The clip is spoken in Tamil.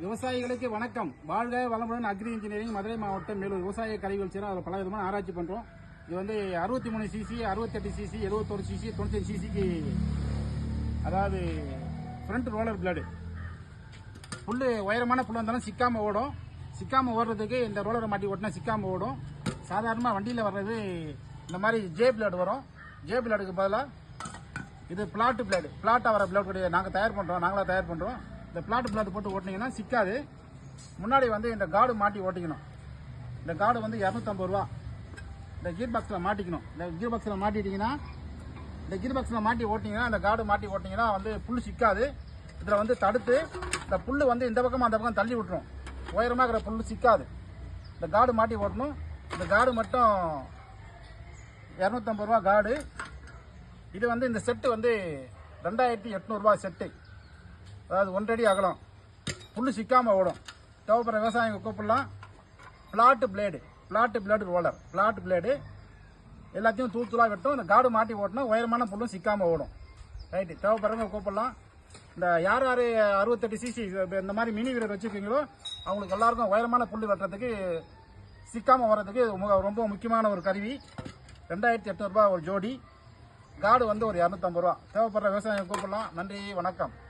விவசாயிகளுக்கு வணக்கம். வாழ்க வளமுடன் அக்ரி இன்ஜினியரிங் மதுரை மாவட்டம் மேலூர். விவசாய கருவிகள் செய்கிறோம் அதில் பல விதமான ஆராய்ச்சி பண்ணுறோம் இது வந்து அறுபத்தி மூணு சிசி அறுபத்தெட்டு சிசி எழுபத்தோரு சிசி தொண்ணூத்தஞ்சு சிசிக்கு அதாவது ஃப்ரண்ட் ரோலர் பிளேடு புல் உயரமான புல் வந்தாலும் சிக்காமல் ஓடும். சிக்காமல் ஓடுறதுக்கு இந்த ரோலரை மாட்டி ஓட்டினா சிக்காமல் ஓடும். சாதாரணமாக வண்டியில் வர்றது இந்த மாதிரி ஜே பிளேடு வரும். ஜே பிளேடுக்கு பதிலாக இது பிளாட் பிளேடு பிளாட்டாக வர பிளேட் கிடையாது. நாங்கள் தயார் பண்ணுறோம் நாங்களாக தயார் பண்ணுறோம் இந்த பிளாட் பிளாட் போட்டு ஓட்டினீங்கன்னா சிக்காது. முன்னாடி வந்து இந்த காடு மாட்டி ஓட்டிக்கணும். இந்த காடு வந்து இரநூத்தம்பது ரூபா. இந்த கீர் பாக்ஸில் மாட்டிக்கணும். இந்த கீர் பாக்ஸில் மாட்டிட்டீங்கன்னா இந்த கீர் பாக்ஸில் மாட்டி ஓட்டிங்கன்னா இந்த காடு மாட்டி ஓட்டிங்கன்னா வந்து புல் சிக்காது. இதில் வந்து தடுத்து இந்த புல் வந்து இந்த பக்கம் அந்த பக்கம் தள்ளி விட்டுரும். உயரமாக இருக்கிற புல் சிக்காது. இந்த காடு மாட்டி ஓட்டணும். இந்த காடு மட்டும் இரநூத்தம்பது ரூபா காடு இது வந்து இந்த செட்டு வந்து ரெண்டாயிரத்தி எட்நூறுபா செட்டு. அதாவது ஒன்றடி அகலம். புல்லு சிக்காமல் ஓடும். தேவைப்படுற விவசாயிங்க கூப்பிடலாம். Flat blade flat blade roller flat blade எல்லாத்தையும் தூள் தூளாக வெட்டும். இந்த காடு மாட்டி ஓட்டினா உயரமான புல்லும் சிக்காமல் ஓடும். ரைட்டு தேவைப்படுறவங்க கூப்பிடலாம். இந்த யார் யார் அறுபத்தெட்டு சிசி இந்த மாதிரி மினி வீரர் வச்சுருக்கீங்களோ அவங்களுக்கு எல்லாருக்கும் உயரமான புல் வெட்டுறதுக்கு சிக்காமல் வர்றதுக்கு மு- ரொம்ப முக்கியமான ஒரு கருவி. ரெண்டாயிரத்தி எட்நூறுபா ஒரு ஜோடி. காடு வந்து ஒரு இரநூத்தம்பது ரூபா. தேவைப்படுற விவசாயம் கூப்பிடலாம். நன்றி வணக்கம்.